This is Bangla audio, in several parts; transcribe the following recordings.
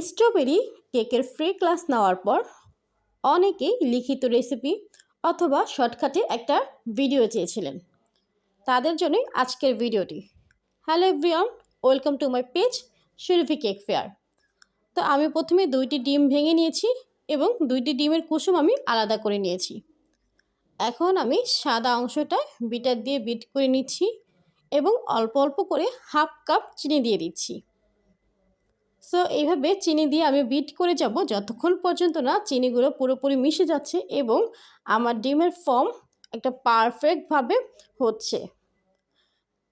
স্ট্রবেরি কেকের ফ্রি ক্লাস নেওয়ার পর অনেকেই লিখিত রেসিপি অথবা শর্টকাটে একটা ভিডিও চেয়েছিলেন। তাদের জন্যই আজকের ভিডিওটি hello everyone welcome to my page Sharifi cake fair তো আমি প্রথমে দুইটি ডিম ভেঙে নিয়েছি এবং দুইটি ডিমের কুসুম আমি আলাদা করে নিয়েছি। এখন আমি সাদা অংশটা বিটার দিয়ে বিট করে নিচ্ছি এবং অল্প অল্প করে হাফ কাপ চিনি দিয়ে দিচ্ছি। সো এইভাবে চিনি দিয়ে আমি বিট করে যাব যতক্ষণ পর্যন্ত না চিনিগুলো পুরোপুরি মিশে যাচ্ছে এবং আমার ডিমের ফর্ম একটা পারফেক্টভাবে হচ্ছে।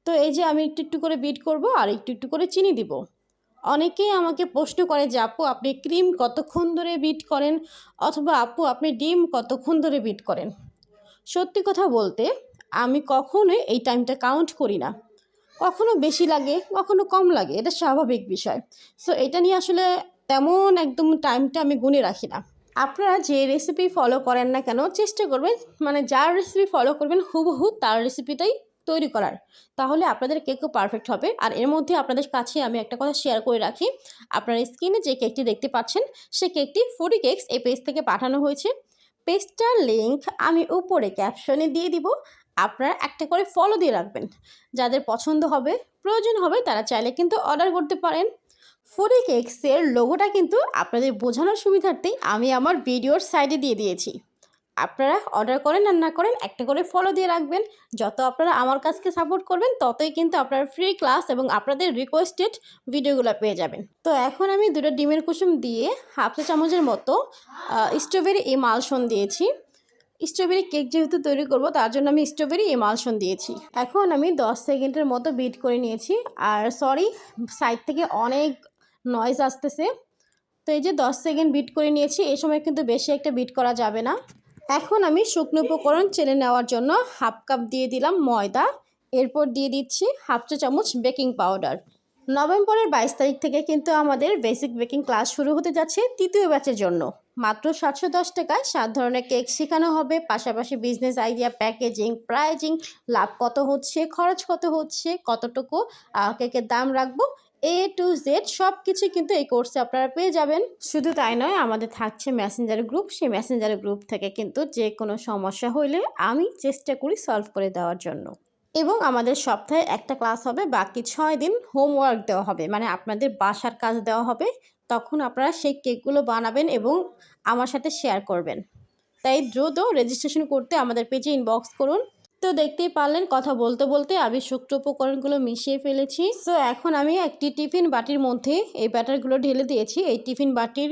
তো এই যে আমি একটু একটু করে বিট করব আর একটু একটু করে চিনি দিব। অনেকেই আমাকে প্রশ্ন করে যে, আপু, আপনি ক্রিম কতক্ষণ ধরে বিট করেন? অথবা, আপু, আপনি ডিম কতক্ষণ ধরে বিট করেন? সত্যি কথা বলতে, আমি কখনোই এই টাইমটা কাউন্ট করি না। কখনো বেশি লাগে, কখনো কম লাগে, এটা স্বাভাবিক বিষয়। সো এটা নিয়ে আসলে তেমন একদম টাইমটা আমি গুনে রাখি না। আপনারা যে রেসিপি ফলো করেন না কেন, চেষ্টা করবেন মানে যার রেসিপি ফলো করবেন, হুবহু তার রেসিপিটাই তৈরি করার। তাহলে আপনাদের কেকও পারফেক্ট হবে। আর এর মধ্যে আপনাদের কাছে আমি একটা কথা শেয়ার করে রাখি। আপনার স্ক্রিনে যে কেকটি দেখতে পাচ্ছেন, সে কেকটি ফুডি কেকস এই পেজ থেকে পাঠানো হয়েছে। পেজটার লিঙ্ক আমি উপরে ক্যাপশনে দিয়ে দিব। আপনারা একটা করে ফলো দিয়ে রাখবেন। যাদের পছন্দ হবে, প্রয়োজন হবে তারা চাইলে কিন্তু অর্ডার করতে পারেন। ফুডি কেকসের লোগোটা কিন্তু আপনাদের বোঝানোর সুবিধার্থেই আমি আমার ভিডিওর সাইডে দিয়ে দিয়েছি। আপনারা অর্ডার করেন আর না করেন একটা করে ফলো দিয়ে রাখবেন। যত আপনারা আমার কাছকে সাপোর্ট করবেন, ততই কিন্তু আপনার ফ্রি ক্লাস এবং আপনাদের রিকোয়েস্টেড ভিডিওগুলো পেয়ে যাবেন। তো এখন আমি দুটো ডিমের কুসুম দিয়ে হাফ চা চামচের মতো স্ট্রবেরি এমালশন দিয়েছি। স্ট্রবেরি কেক যেহেতু তৈরি করব, তার জন্য আমি স্ট্রবেরি এমালশন দিয়েছি। এখন আমি 10 সেকেন্ডের মতো বিট করে নিয়েছি। আর সরি, সাইড থেকে অনেক নয়েজ আসতেছে। তো এই যে 10 সেকেন্ড বিট করে নিয়েছি এই সময় কিন্তু বেশি একটা বিট করা যাবে না। এখন আমি শুকনো উপকরণ চেলে নেওয়ার জন্য হাফ কাপ দিয়ে দিলাম ময়দা। এরপর দিয়ে দিচ্ছি হাফ চা চামচ বেকিং পাউডার। নভেম্বরের বাইশ তারিখ থেকে কিন্তু আমাদের বেসিক বেকিং ক্লাস শুরু হতে যাচ্ছে তৃতীয় ব্যাচের জন্য। মাত্র সাতশো দশ টাকায় সাত ধরনের কেক শেখানো হবে। পাশাপাশি বিজনেস আইডিয়া প্যাকেজিং প্রাইজিং লাভ কত হচ্ছে, খরচ কত হচ্ছে, কতটুকু কেকের দাম রাখব এ টু জেড সব কিছু কিন্তু এই কোর্সে আপনারা পেয়ে যাবেন। শুধু তাই নয়, আমাদের থাকছে মেসেঞ্জার গ্রুপ সেই মেসেঞ্জার গ্রুপ থেকে কিন্তু যে কোনো সমস্যা হইলে আমি চেষ্টা করি সলভ করে দেওয়ার জন্য। এবং আমাদের সপ্তাহে একটা ক্লাস হবে, বাকি ছয় দিন হোমওয়ার্ক দেওয়া হবে। মানে আপনাদের বাসার কাজ দেওয়া হবে, তখন আপনারা সেই কেকগুলো বানাবেন এবং আমার সাথে শেয়ার করবেন। তাই দ্রুত রেজিস্ট্রেশন করতে আমাদের পেজে ইনবক্স করুন। তো দেখতেই পারলেন, কথা বলতে বলতে আমি শুক্তো উপকরণগুলো মিশিয়ে ফেলেছি। সো এখন আমি একটি টিফিন বাটির মধ্যে এই ব্যাটারগুলো ঢেলে দিয়েছি। এই টিফিন বাটির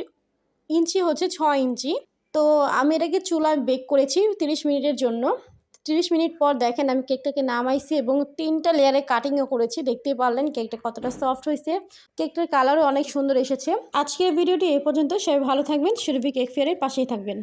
ইঞ্চি হচ্ছে ছ ইঞ্চি। তো আমি এটাকে চুলায় বেক করেছি তিরিশ মিনিটের জন্য। তিরিশ মিনিট পর দেখেন আমি কেকটাকে নামাইছি এবং তিনটা লেয়ারে কাটিংও করেছি। দেখতেই পারলেন কেকটা কতটা সফট হয়েছে। কেকটার কালারও অনেক সুন্দর এসেছে। আজকের ভিডিওটি এ পর্যন্ত। সবাই ভালো থাকবেন। সুরভি কেক ফেয়ারের পাশেই থাকবেন।